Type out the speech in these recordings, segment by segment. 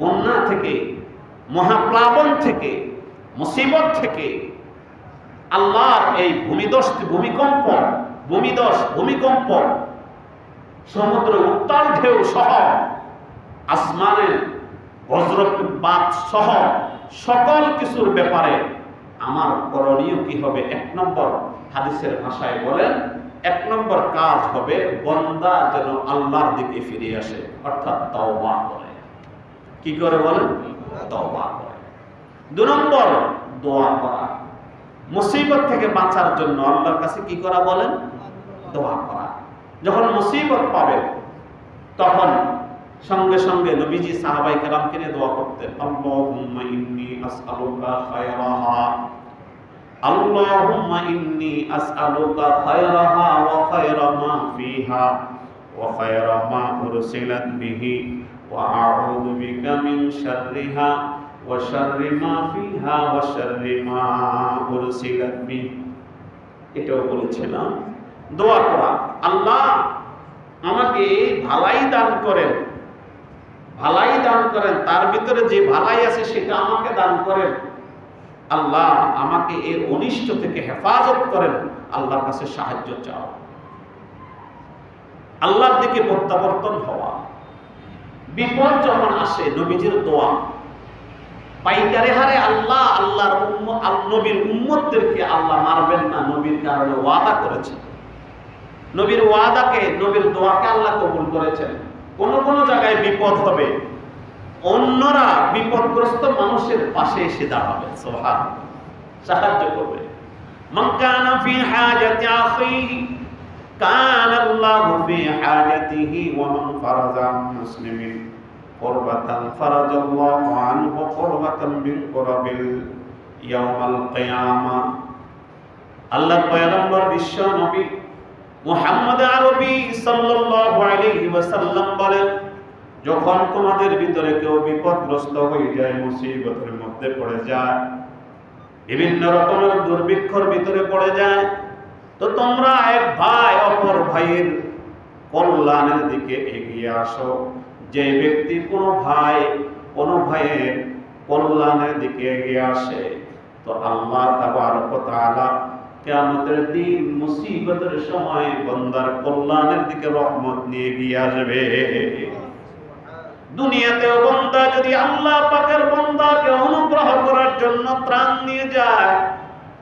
বন্যা থেকে, মহাপ্লাবন থেকে, মুসিবত থেকে আল্লাহর এই ভূমিদস ভূমিকম্প ভূমিদস ভূমিকম্প, সমুদ্র উত্তাল ঢেউ সহ, আসমানের বজ্রপাত সহ সকল কিছুর ব্যাপারে আমার করণীয় কি হবে? এক নম্বর হাদিসের ভাষায় বলেন, এক নম্বর কাজ হবে বন্দা যেন আল্লাহর দিকে ফিরে আসে, অর্থাৎ তওবা করে। কি করে বলেন করে। দু নম্বর, দোয়া করা। মুসিবত থেকে বাঁচার জন্য আল্লাহর কাছে কি করা বলেন? দোয়া করা। যখন মুসিবত পাবেন তখন সঙ্গে সঙ্গে নবীজি সাহাবাই কেরামকে নিয়ে দোয়া করতেন, আল্লাহুম্মা ইন্নী আসআলুকা খায়রাহা। আল্লাহুম্মা ইন্নী আসআলুকা খায়রাহা ওয়া খায়রা মা ফিহা। ওয়া খায়রা মা উরসিলাত বিহি। মিন শাররিহা ওয়া শাররি মা ফিহা ওয়া শাররি মা উরসিলাত বিহি এটাও বলেছিলাম। দোয়া করা। আল্লাহ আমাকে ভালাই দান করেন। ভালাই দান করেন। তার ভিতরে যে ভালাই আছে সেটা আমাকে দান করেন। আল্লাহ আমাকে এর অনিষ্ট থেকে হেফাজত করেন। আল্লাহর কাছে সাহায্য চাও। আল্লাহর দিকে প্রত্যাবর্তন হওয়া। বিপদ যখন আসে, নবীজির দোয়া। পাইকারে হারে আল্লাহ, আল্লাহর নবীর উম্মতদেরকে আল্লাহ মারবেন না, নবীর কারণে ওয়াদা করেছেন। নবীর ওয়াদাকে, নবীর দোয়াকে আল্লাহ কবুল করেছেন। কোন কোন জায়গায় বিপদ হবে, অন্যরা বিপদগ্রস্ত মানুষের পাশে এসে দাঁড়াবে। সোহান সাহায্য করবে। মক্কানা ফি হাজাতি আখিহি كان الله في حاجته ومن فرج عن مسلم قربة فرج الله عنه قربة من قرب يوم القيامة আল্লাহ পয়গম্বর বিশ্ব নবী মুহাম্মদ আরবি সাল্লাল্লাহু আলাইহি ওয়াসাল্লাম বলেন যখন তোমাদের ভিতরে কেউ বিপদগ্রস্ত হয়ে যায় মুসিবতের মধ্যে পড়ে যায় বিভিন্ন রকমের দুর্ভিক্ষর ভিতরে পড়ে যায় তো তোমরা এক ভাই, অপর ভাইয়ের কল্যাণের দিকে এগিয়ে আসো। যে ব্যক্তি কোনো ভাই, কোনো ভাইয়ের কল্যাণের দিকে এগিয়ে আসে, তো আল্লাহ তাআলা কিয়ামতের দিন মুসিবতের সময় বন্দার কল্যাণের দিকে রহমত নিয়ে এগিয়ে আসবে। দুনিয়াতেও বন্দা যদি আল্লাহ পাকের বন্দাকে অনুগ্রহ করার জন্য ত্রাণ নিয়ে যায়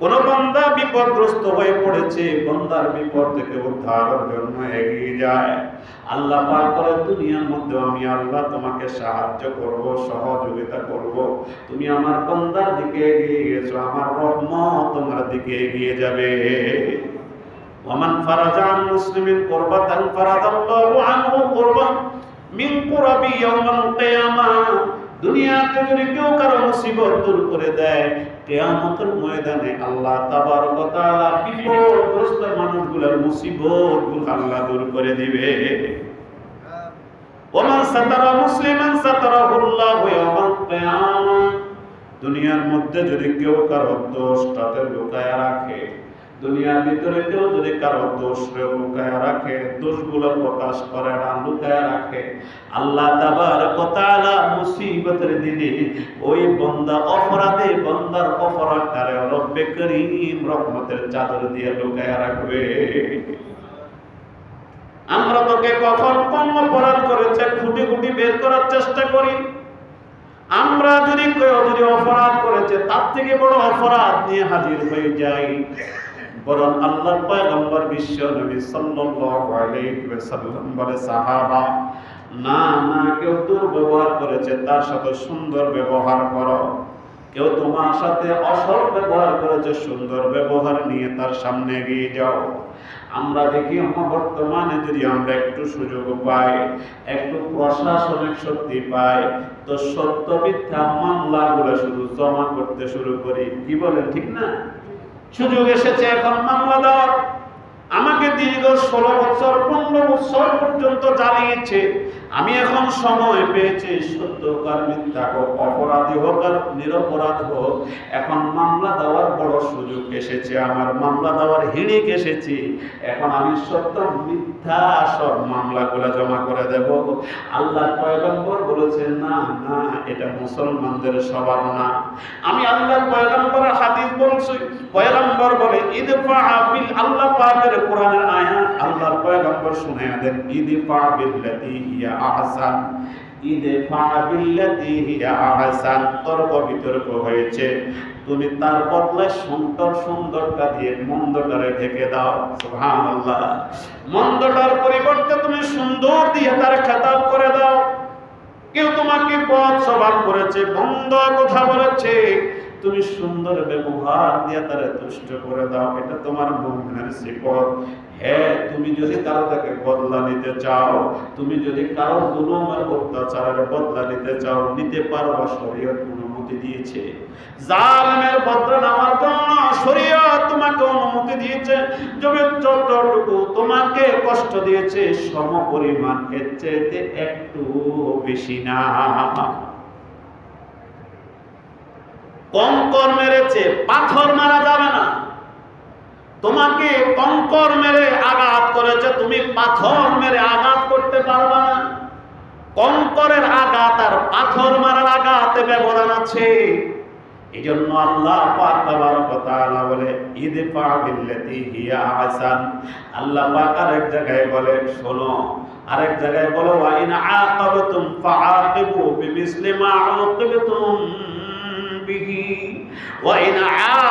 কোন বন্দা বিপদগ্রস্ত হয়ে পড়েছে, বন্দার বিপদ থেকে উদ্ধারের জন্য এগিয়ে যায়। আল্লাহ পাক বলে, দুনিয়ার মধ্যে আমি আল্লাহ তোমাকে সাহায্য করব, সহযোগিতা করব। তুমি আমার বন্দার দিকে এগিয়ে গেছো আমার রহমত তোমার দিকে এগিয়ে যাবে। ওমান ফারাজা আন মুসলিমিন কুরবাতান ফারাদাল্লাহু আনহু কুরবান মিন কুরাবি ইয়াউমাল কিয়ামা। দুনিয়াতে যদি কেউ কারও মুসিবত দূর করে দেয়, কিয়ামতের ময়দানে আল্লাহ ওয়া তাআলা বিপদগ্রস্ত মানুষগুলোর মুসিবতগুলো আল্লাহ দূর করে দিবে। ওমান সাতারা মুসলিমান সাতারাহুল্লাহু ইয়াউমাল কিয়ামা। দুনিয়ার মধ্যে যদি কেউ কারও দোষটাতে লুকায় রাখে দুনিয়ার ভিতরে কেউ যদি কারও দোষ লুকায় রাখে, দোষগুলো প্রকাশ করে না, লুকায় রাখে, আল্লাহ তাবারক ওয়া তাআলা মুসিবতের দিনে ওই বান্দা অপরাধে, বান্দার অপরাধটারে রব্বে করিম রহমতের চাদর দিয়ে লুকায় রাখবে। আমরা তোকে কখন কোন অপরাধ করেছে, খুঁটি খুঁটি বের করার চেষ্টা করি? আমরা যদি কেউ যদি অপরাধ করেছে, তার থেকে বড় অপরাধ নিয়ে হাজির হয়ে যাই। বরং আল্লাহ পয়গম্বর বিশ্ব নবী ওয়াসাল্লাম বলে, সাহাবা, না না, কেউ দুর্ব্যবহার করেছে, তার সাথে সুন্দর ব্যবহার করো। কেউ তোমার সাথে অসৎ ব্যবহার করেছে, সুন্দর ব্যবহার নিয়ে তার সামনে এগিয়ে যাও। আমরা দেখি বর্তমানে যদি আমরা একটু সুযোগ পাই, একটু প্রশাসনিক শক্তি পাই, তো সত্য মিথ্যা মামলাগুলো শুধু জমা করতে শুরু করি। কি বলেন, ঠিক না? সুযোগ এসেছে এখন মামলা দেওয়ার আমাকে দীর্ঘ ষোলো বছর, পনেরো বছর পর্যন্ত জ্বালিয়েছে। আমি এখন সময় পেয়েছি সত্য হোক আর মিথ্যা হোক, অপরাধী হোক আর নিরপরাধ হোক। এখন মামলা দেওয়ার বড় সুযোগ এসেছে, আমার মামলা দেওয়ার হিড়িক এসেছে। এখন আমি সত্য মিথ্যা সব মামলাগুলো জমা করে দেব। আল্লাহ পয়গম্বর বলেছে না না, এটা মুসলমানদের সবার না। আমি আল্লাহ পয়গম্বরের হাদিস বলছি, পয়গম্বর বলে বিল আল্লাহ পাকের কোরআনের আয়াত আল্লাহর পয়গম্বর ইদফা বিল্লাতি হিয়া আহসান। বিল্লাতি হিয়া আহসান। তর্ক বিতর্ক হয়েছে। তুমি তার বদলে সুন্দর সুন্দরটা দিয়ে মন্দটারে ঢেকে দাও। সুবহানাল্লাহ। মন্দটার পরিবর্তে তুমি সুন্দর দিয়ে তার খেতাব করে দাও। কেউ তোমাকে পথ সবার করেছে, বন্ধ কথা বলেছে। তুমি সুন্দর ব্যবহার দিয়ে তারা তুষ্ট করে দাও, এটা তোমার মুমিনের সিফত হ্যাঁ তুমি যদি কারও থেকে বদলা নিতে চাও, তুমি যদি কারও জুলুমের অত্যাচারের বদলা নিতে চাও, নিতে পারো শরীয়ত অনুমতি দিয়েছে। জালেমের বদলা নেওয়ার জন্য শরীয়ত তোমাকে অনুমতি দিয়েছে। যদি যতটুকু তোমাকে কষ্ট দিয়েছে, সম পরিমাণ এর চাইতে একটু বেশি না। কঙ্কর মেরেছে, পাথর মারা যাবে না। তোমাকে কঙ্কর মেরে আঘাত করেছে, তুমি পাথর মেরে আঘাত করতে পারবে না। কঙ্করের আঘাত আর পাথর মারার আঘাতে ব্যবধান আছে। এই জন্য আল্লাহ পাক তাআলা বলে ইদফা বিল্লাতি হিয়া আহসান আল্লাহ পাক আরেক জায়গায় বলে, শোনো। আরেক জায়গায় বলে, ওয়া ইন আকাবাতুম ফাআকিবু বিমিসলি মা আকিবতুম ইন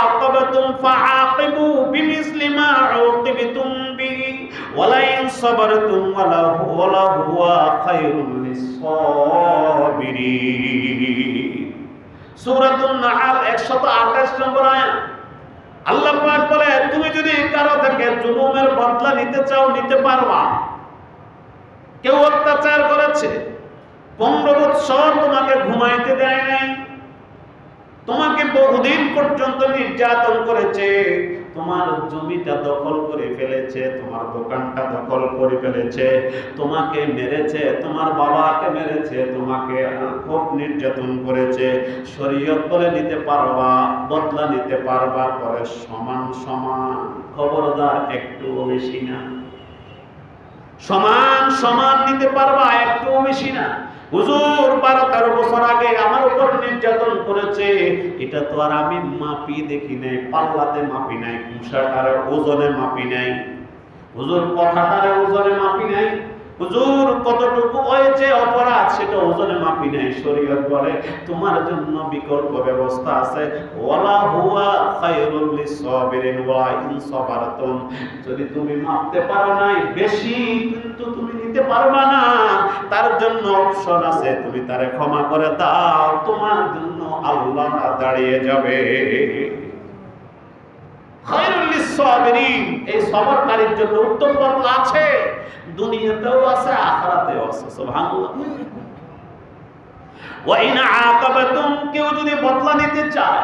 আকাবাতুম ফাআকিবু বিমিসলি মা আকিবতুম বিহি। ওয়ালা ইন সাবারতুম ওয়ালা ওয়ালা হুয়া খায়রুল লিস-সাবিরিন 128 নম্বর আয়াত। আল্লাহ পাক বলে, তুমি যদি কারও থেকে জুলুমের বদলা নিতে চাও, নিতে পারবা। কেউ অত্যাচার করেছে। পনেরো বৎসর তোমাকে ঘুমাইতে দেয় নাই। তোমাকে বহুদিন পর্যন্ত নির্যাতন করেছে, তোমার জমিটা দখল করে ফেলেছে, তোমার দোকানটা দখল করে ফেলেছে, তোমাকে মেরেছে, তোমার বাবাকে মেরেছে, তোমাকে খুব নির্যাতন করেছে। শরীয়ত বলে নিতে পারবা, বদলা নিতে পারবা, পরে সমান সমান। খবরদার একটু বেশি না। সমান সমান নিতে পারবা একটু বেশি না। হুজুর, বারো তেরো বছর আগে আমার উপর নির্যাতন করেছে। এটা তো আর আমি মাপি দেখি নাই, পাল্লাতে মাপি নাই কুষাটার ওজনে মাপি নাই। হুজুর, কথাটার ওজনে মাপি নাই। হুজুর, কতটুকু হয়েছে অপরাধ সেটা ওজনে মাপি শরীয়ত বলে। তোমার জন্য বিকল্প ব্যবস্থা আছে। ওয়ালা হুয়া খায়রুল লিসাবিরিন ওয়া ইন সাবারতুম যদি তুমি মাপতে পারো নাই, বেশি কিন্তু তুমি নিতে পারবা না। তার জন্য অপশন আছে, তুমি তারে ক্ষমা করে দাও। তোমার জন্য আল্লাহ দাঁড়িয়ে যাবে। খায়রুল লিসাবিরিন এই সবরকারীর জন্য উত্তম বদলা আছে। দুনিয়াতেও আছে, আখিরাতেও আছে, সুবহানাল্লাহ। ওয়া ইন আকাবাতুম, কেউ যদি বদলা নিতে চায়,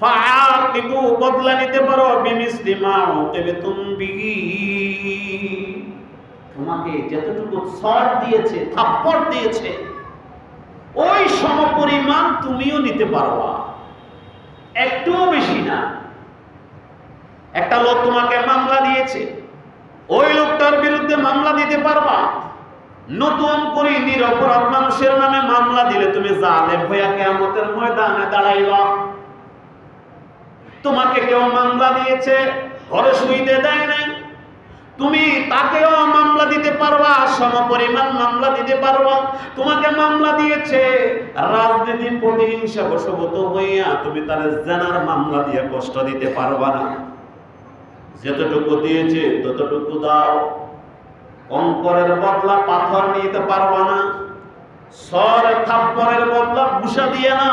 ফাআকিবু, বদলা নিতে পারো, বিমিসলি মা উকিবতুম বিহি। তোমাকে যতটুকু সর দিয়েছে, থাপ্পড় দিয়েছে, ওই সমপরিমাণ তুমিও নিতে পারবা। একটুও বেশি না। একটা লোক তোমাকে মামলা দিয়েছে। ওই লোকটার বিরুদ্ধে মামলা দিতে পারবা? নতুন করে নিরপরাধ মানুষের নামে মামলা দিলে তুমি জালেম হইয়া কেয়ামতের ময়দানে দাঁড়াইবা। তোমাকে কেউ মামলা দিয়েছে, ঘরে শুইতে দেয় নাই। তুমি তাকেও মামলা দিতে পারবা সম পরিমাণ মামলা দিতে পারবা। তোমাকে মামলা দিয়েছে রাজনীতি প্রতিহিংসা বশবত হইয়া তুমি তার জানার মামলা দিয়ে কষ্ট দিতে পারবা না। যতটুকু দিয়েছে, ততটুকু দাও। অঙ্করের বদলা পাথর নিতে পারবা না। সর থাপ্পরের বদলা ভুষা দিয়ে না।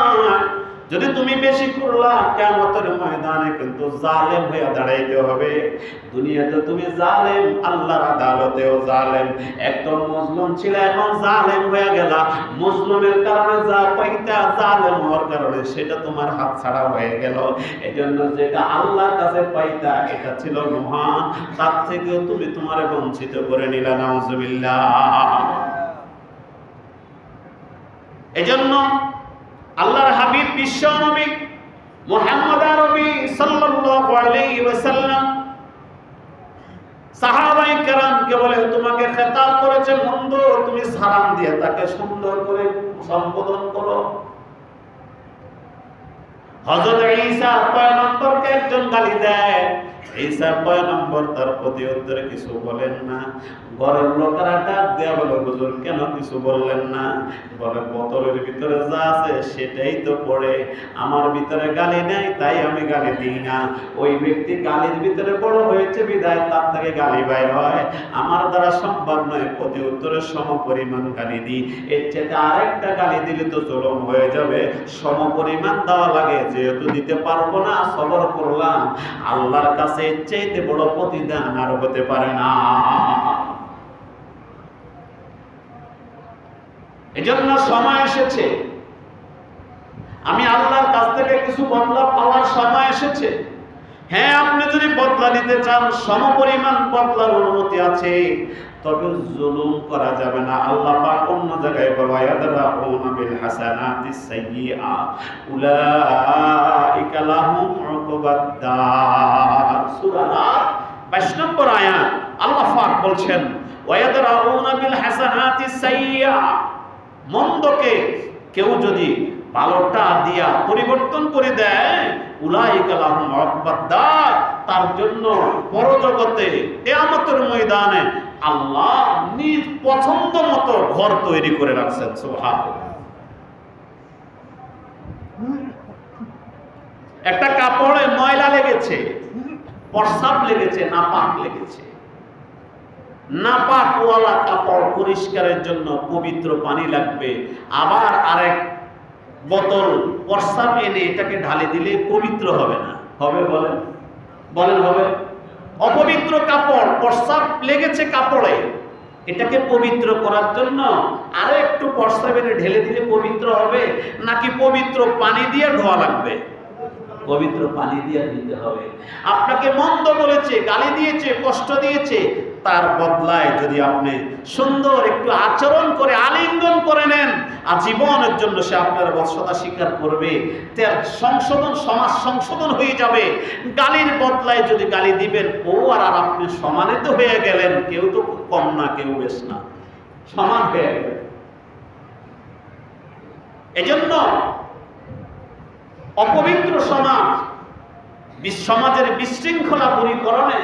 যদি তুমি বেশি করলা কেমতের ময়দানে কিন্তু জালেম হয়ে দাঁড়াইতে হবে। দুনিয়াতে তুমি জালেম, আল্লাহর আদালতেও জালেম। একদম মজলুম ছিল, এখন জালেম হয়ে গেলা। মজলুমের কারণে যা পাইতা জালেম হওয়ার কারণে সেটা তোমার হাত ছাড়া হয়ে গেল। এই জন্য যেটা আল্লাহর কাছে পাইতা, এটা ছিল মহান। তার থেকেও তুমি তোমারে বঞ্চিত করে নিলা, নাউজুবিল্লাহ। এজন্য আল্লাহর হাবিব বিশ্ব নবী, মুহাম্মদ আরবি সাল্লাল্লাহু আলাইহি ওয়াসাল্লাম কেরামকে বলে, তোমাকে খেতাব করেছে মন্দ, তুমি সালাম দিয়ে তাকে সুন্দর করে সম্বোধন করো। হযরত ঈসা পয়গম্বরকে একজন গালি দেয় আমার ভিতরে গালি নেই, তাই আমি গালি দিই না। ওই ব্যক্তি গালির ভিতরে বড় হয়েছে, বিদায়, তার থেকে গালি বাইর হয়। আমার দ্বারা সম্ভব নয় প্রতি উত্তরে সম পরিমাণ গালি দিই। এর চেয়ে আরেকটা গালি দিলে তো জলম হয়ে যাবে। সম পরিমাণ দেওয়া লাগে, যেহেতু দিতে পারব না, সবর করলাম। আল্লাহর কাছে এর চাইতে বড় প্রতিদান আর হতে পারে না। এজন্য সময় এসেছে। আমি আল্লাহর কাছ থেকে কিছু বদলা পাওয়ার সময় এসেছে। হ্যাঁ আপনি যদি বদলা নিতে চান সম পরিমাণ বদলার অনুমতি আছে, তবে জুলুম করা যাবে না। আল্লাহ পাক অন্য জায়গায় বলা ইয়াদরাউনা বিল হাসানাতিস সাইয়্যিআ, উলাইকা লাহুম উকুবাদ দার। সূরা রাত 22 নম্বর আয়াত, আল্লাহ পাক বলছেন, ওয়ায়াদরাউনা বিল হাসানাতিস সাইয়্যিআ, মন্দকে কেউ যদি ভালোটা দিয়া পরিবর্তন করে দেয়। উলাইকা লাহুম তার জন্য পরজগতে, কিয়ামতের ময়দানে আল্লাহ নিজ পছন্দ মতো ঘর তৈরি করে রাখছেন সুবহান একটা কাপড়ে ময়লা লেগেছে প্রসাব লেগেছে, নাপাক লেগেছে। নাপাকওয়ালা কাপড় পরিষ্কারের জন্য পবিত্র পানি লাগবে। আবার আরেক বোতল প্রসাব এনে এটাকে ঢালে দিলে পবিত্র হবে না। হবে বলেন। বলেন হবে। অপবিত্র কাপড় প্রস্রাব লেগেছে কাপড়ে এটাকে পবিত্র করার জন্য আরও একটু প্রস্রাব এনে ঢেলে দিলে পবিত্র হবে নাকি পবিত্র পানি দিয়ে ধোয়া লাগবে? পবিত্র পানি দিয়ে দিতে হবে। আপনাকে মন্দ বলেছে গালি দিয়েছে কষ্ট দিয়েছে তার বদলায় যদি আপনি সুন্দর একটু আচরণ করে আলিঙ্গন করে নেন, আজীবনের জন্য সে আপনার বৎসতা স্বীকার করবে। তার সংশোধন, সমাজ সংশোধন হয়ে যাবে। গালির বদলায় যদি গালি দিবেন, ও আর আর আপনি সমানিত হয়ে গেলেন। কেউ তো কম না, কেউ বেশ না। সমান হয়ে গেলেন। এজন্য অপবিত্র সমাজ সমাজের বিশৃঙ্খলা দূরীকরণে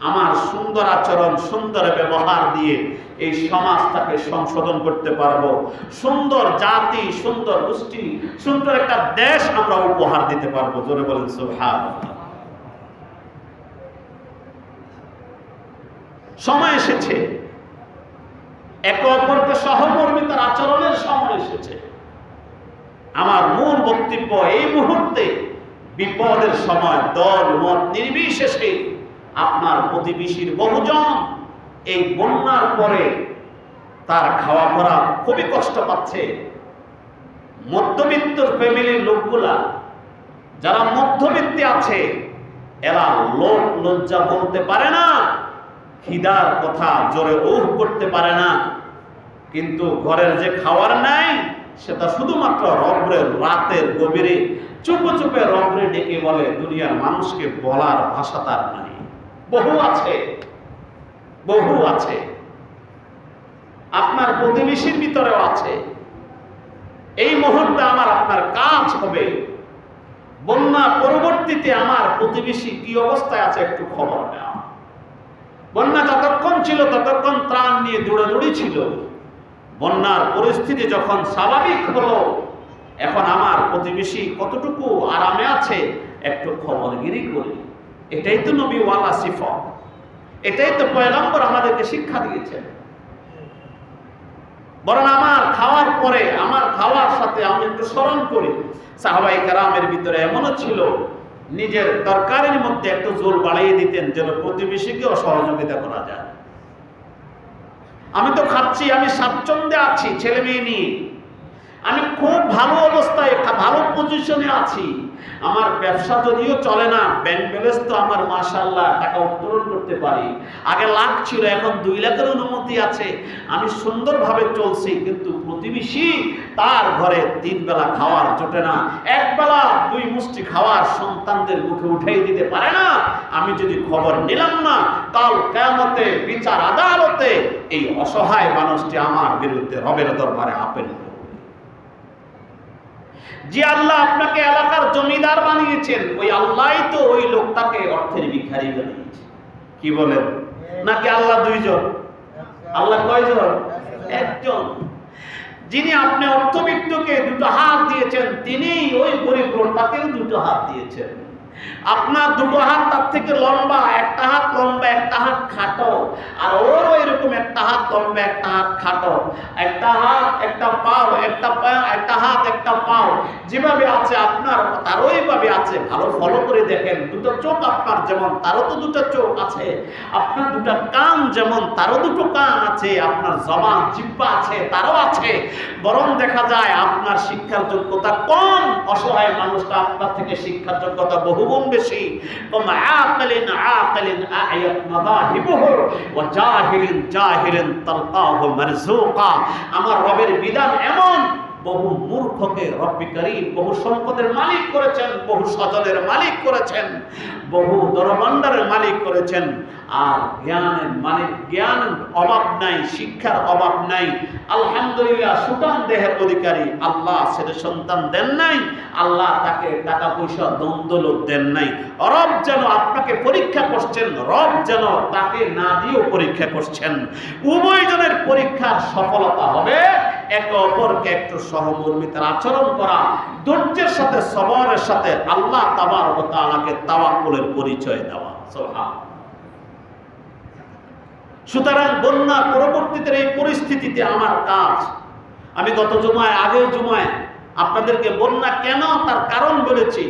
আমার সুন্দর আচরণ, সুন্দর ব্যবহার দিয়ে এই সমাজটাকে সংশোধন করতে পারব। সুন্দর জাতি, সুন্দর গোষ্ঠী, সুন্দর একটা দেশ আমরা উপহার দিতে পারব। জোরে বলেন সুহার সময় এসেছে। একে অপরকে সহমর্মিতার আচরণের সময় এসেছে। আমার মূল বক্তব্য এই মুহূর্তে বিপদের সময়, দল, মত নির্বিশেষে আপনার প্রতিবেশীর বহুজন এই বন্যার পরে তার খাওয়া পড়া খুবই কষ্ট পাচ্ছে। মধ্যবিত্ত ফ্যামিলির লোকগুলা যারা মধ্যবিত্তে আছে, এরা লোক লজ্জা বলতে পারে না, খিদার কথা জোরে উহ করতে পারে না। কিন্তু ঘরের যে খাওয়ার নাই, সেটা শুধুমাত্র রবরের রাতের গভীরে, চুপে চুপে রবরে ডেকে বলে, দুনিয়ার মানুষকে বলার ভাষা তার নাই। বহু আছে বহু আছে। আপনার প্রতিবেশীর ভিতরেও আছে। এই মুহূর্তে আমার আপনার কাজ হবে। বন্যা পরবর্তীতে আমার প্রতিবেশী কি অবস্থায় আছে একটু খবর নেওয়া। বন্যা যতক্ষণ ছিল ততক্ষণ ত্রাণ নিয়ে দৌড়াদৌড়ি ছিল। বন্যার পরিস্থিতি যখন স্বাভাবিক হলো, এখন আমার প্রতিবেশী কতটুকু আরামে আছে একটু খবরগিরি করি। এটাই তো নবী ওয়ালা সিফত। এটাই তো পয়গম্বর আমাদেরকে শিক্ষা দিয়েছেন। বরং আমার খাওয়ার পরে, আমার খাওয়ার সাথে আমি একটু স্মরণ করি, সাহাবাই কারামের ভিতরে এমনও ছিল, নিজের তরকারির মধ্যে একটু জোর বাড়িয়ে দিতেন যেন প্রতিবেশীকেও সহযোগিতা করা যায়। আমি তো খাচ্ছি, আমি স্বাচ্ছন্দ্যে আছি, ছেলে মেয়ে নিয়ে। আমি খুব ভালো অবস্থায়, একটা ভালো পজিশনে আছি। আমার ব্যবসা যদিও চলে না ব্যাংক ব্যালেন্স তো আমার মাশাল্লাহ টাকা উত্তোলন করতে পারি। আগে লাখ ছিল, এখন দুই লাখের অনুমতি আছে। আমি সুন্দরভাবে চলছি, কিন্তু প্রতিবেশী তার ঘরে তিন বেলা খাওয়ার জোটে না। এক বেলা দুই মুষ্টি খাওয়ার সন্তানদের মুখে উঠাই দিতে পারে না। আমি যদি খবর নিলাম না, কাল কেমতে বিচার আদালতে এই অসহায় মানুষটি আমার বিরুদ্ধে রবের দরবারে আপেল। যে আল্লাহ আপনাকে এলাকার জমিদার বানিয়েছেন, ওই আল্লাহই তো ওই লোকটাকে অর্থের ভিখারি বানিয়েছে কি বলেন? নাকি আল্লাহ দুইজন? আল্লাহ কয়জন? একজন। যিনি আপনি অর্থবিত্তকে দুটো হাত দিয়েছেন তিনি ওই গরিব লোকটাকেও দুটো হাত দিয়েছেন। আপনার দুটো হাত তার থেকে লম্বা, একটা হাত লম্বা, একটা হাত খাটো। আর ওরও এরকম একটা হাত লম্বা, একটা হাত খাটো। একটা হাত, একটা পাও, একটা একটা হাত, একটা পাও। যেভাবে আছে আপনার তারও এইভাবে আছে। ভালো ফলো করে দেখেন, দুটো চোখ আপনার যেমন, তারও তো দুটো চোখ আছে। আপনার দুটো কান যেমন, তারও দুটো কান আছে। আপনার জবান, জিব্বা আছে, তারও আছে। বরং দেখা যায়, আপনার শিক্ষার যোগ্যতা কম। অসহায় মানুষটা আপনার থেকে শিক্ষার যোগ্যতা বহুগুণ বেশি কম আকালিন আকালিন আয়াত মাদাহিবুহু ওয়া জাহিলিন জাহিলিন তালকাহু মারজুকা আমার রবের বিধান এমন বহু মূর্খকে রব্বি করিম, বহু সম্পদের মালিক করেছেন, বহু সজলের মালিক করেছেন, বহু দরবান্ডারের মালিক করেছেন। আর জ্ঞানের মালিক জ্ঞান অভাব নাই, শিক্ষার অভাব নাই। আলহামদুলিল্লাহ সুটান দেহের অধিকারী। আল্লাহ ছেলে সন্তান দেন নাই, আল্লাহ তাকে টাকা পয়সা দ্বন্দ্ব দেন নাই। রব যেন আপনাকে পরীক্ষা করছেন, রব যেন তাকে না দিয়েও পরীক্ষা করছেন। উভয়জনের পরীক্ষার সফলতা হবে একে অপরকে একটু সহমর্মিতার আচরণ করা, ধৈর্যের সাথে, সবরের সাথে আল্লাহ তাবার তাওয়াক্কুলের পরিচয় দেওয়া। সুবহান। সুতরাং বন্যা পরবর্তীতে এই পরিস্থিতিতে আমার কাজ। আমি গত জুমায়, আগের জুমায় আপনাদেরকে বন্যা কেন তার কারণ বলেছি,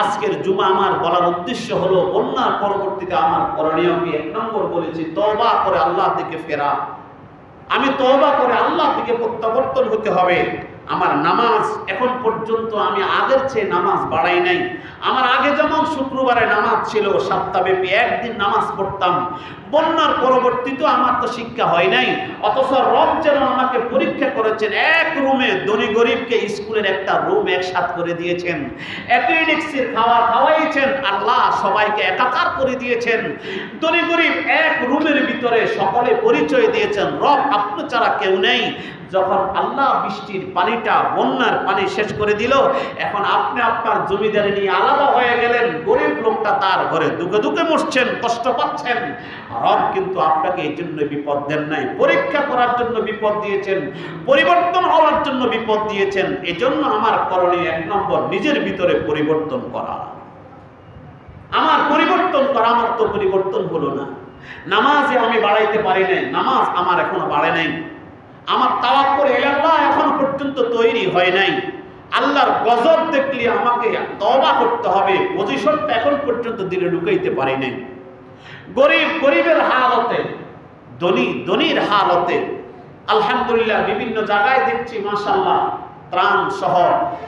আজকের জুমা আমার বলার উদ্দেশ্য হলো বন্যার পরবর্তীতে আমার করণীয় আমি এক নম্বর বলেছি, তওবা করে আল্লাহ দিকে ফেরা। আমি তওবা করে আল্লাহ থেকে প্রত্যাবর্তন হতে হবে। আমার নামাজ এখন পর্যন্ত আমি আগের চেয়ে নামাজ বাড়াই নাই। আমার আগে যেমন শুক্রবারে নামাজ ছিল, সপ্তাহব্যাপী একদিন নামাজ পড়তাম। বন্যার পরবর্তীতে আমার তো শিক্ষা হয় নাই। অথচ রব যেন আমাকে পরীক্ষা করেছেন, এক রুমে ধনী গরিবকে স্কুলের একটা রুম একসাথ করে দিয়েছেন। অ্যাপেন্ডিক্সের খাওয়া খাওয়াইছেন, আল্লাহ সবাইকে একাকার করে দিয়েছেন। ধনী গরিব এক রুমের ভিতরে সকলে পরিচয় দিয়েছেন, রব আপনি ছাড়া কেউ নেই। যখন আল্লাহ বৃষ্টির পানিটা, বন্যার পানি শেষ করে দিল, এখন আপনি আপনার জমিদারি নিয়ে আলাদা হয়ে গেলেন, গরিব লোকটা তার ঘরে দুঃখে দুঃখে মরছেন, কষ্ট পাচ্ছেন। রব কিন্তু আপনাকে এই জন্য বিপদ দেন নাই। পরীক্ষা করার জন্য বিপদ দিয়েছেন, পরিবর্তন হওয়ার জন্য বিপদ দিয়েছেন। এজন্য আমার করণীয় এক নম্বর, নিজের ভিতরে পরিবর্তন করা। আমার পরিবর্তন করা, আমার তো পরিবর্তন হলো না। নামাজে আমি বাড়াইতে পারি নাই, নামাজ আমার এখনও বাড়ে নাই। আমার তাওয়াক করে আল্লাহ এখনও পর্যন্ত তৈরি হয় নাই। আল্লাহর গজব দেখলে আমাকে তওবা করতে হবে। পজিশনটা এখন পর্যন্ত দিলে ঢুকাইতে পারি নাই। গরিব, গরিবের হালতে, ধনী, ধনীর হালতে, আলহামদুলিল্লাহ বিভিন্ন জায়গায় দেখছি মাশাল্লাহ ত্রাণ সহ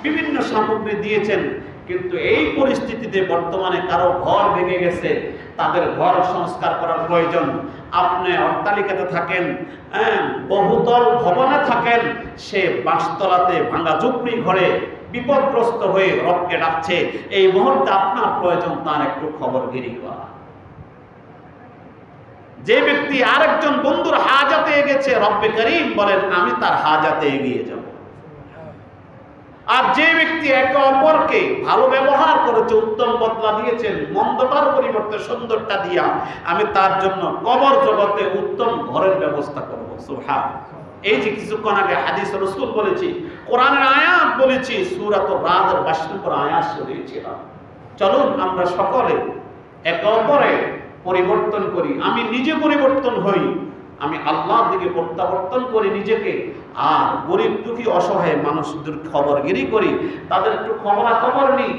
বিভিন্ন সামগ্রী দিয়েছেন। কিন্তু এই পরিস্থিতিতে বর্তমানে কারও ঘর ভেঙে গেছে। তাদের ঘর সংস্কার করার প্রয়োজন। আপনি অট্টালিকাতে থাকেন হ্যাঁ বহুতল ভবনে থাকেন, সে বাঁশতলাতে ভাঙা চুপড়ি ঘরে বিপদগ্রস্ত হয়ে রবকে ডাকছে, এই মুহূর্তে আপনার প্রয়োজন, তার একটু খবর গিরি করা। যে ব্যক্তি আরেকজন বন্ধুর হাজাতে গেছে রব্বে করিম বলেন, আমি তার হাজাতে এগিয়ে যাব। আর যে ব্যক্তি একে অপরকে ভালো ব্যবহার করেছে, উত্তম বদলা দিয়েছেন মন্দটার পরিবর্তে সুন্দরটা দিয়া, আমি তার জন্য কবর জগতে উত্তম ঘরের ব্যবস্থা করব। সুহা এই যে কিছুক্ষণ আগে হাদিস রসুল বলেছি, কোরআনের আয়াত বলেছি সুরাত রাদের বাসন করে আয়াত শুনিয়েছিলাম চলুন আমরা সকলে একে অপরে পরিবর্তন করি। আমি নিজে পরিবর্তন হই, আমি আল্লাহর দিকে প্রত্যাবর্তন করি নিজেকে। আর গরিব দুঃখী অসহায় মানুষদের খবর গিরি করি, তাদের একটু খবরাখবর নিই।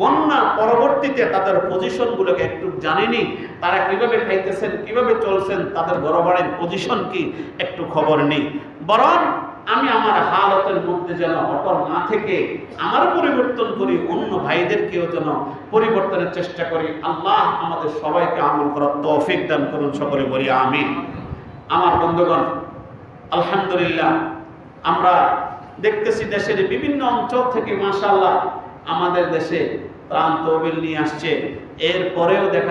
বন্যা পরবর্তীতে তাদের পজিশনগুলোকে একটু জানেনি তারা কীভাবে খাইতেছেন, কীভাবে চলছেন, তাদের বড় পজিশন কি একটু খবর নেই। বরং আমি আমার হালতের মধ্যে যেন অটল না থেকে আমার পরিবর্তন করি, অন্য ভাইদেরকেও যেন পরিবর্তনের চেষ্টা করি। আল্লাহ আমাদের সবাইকে আমল করার তৌফিক দান করুন, সকলে বলি আমি আমার বন্ধুগণ, আলহামদুলিল্লাহ আমরা দেখতেছি দেশের বিভিন্ন অঞ্চল থেকে মাসাল্লাহ আমাদের দেশে প্রাণ তহবিল নিয়ে আসছে। এরপরেও দেখা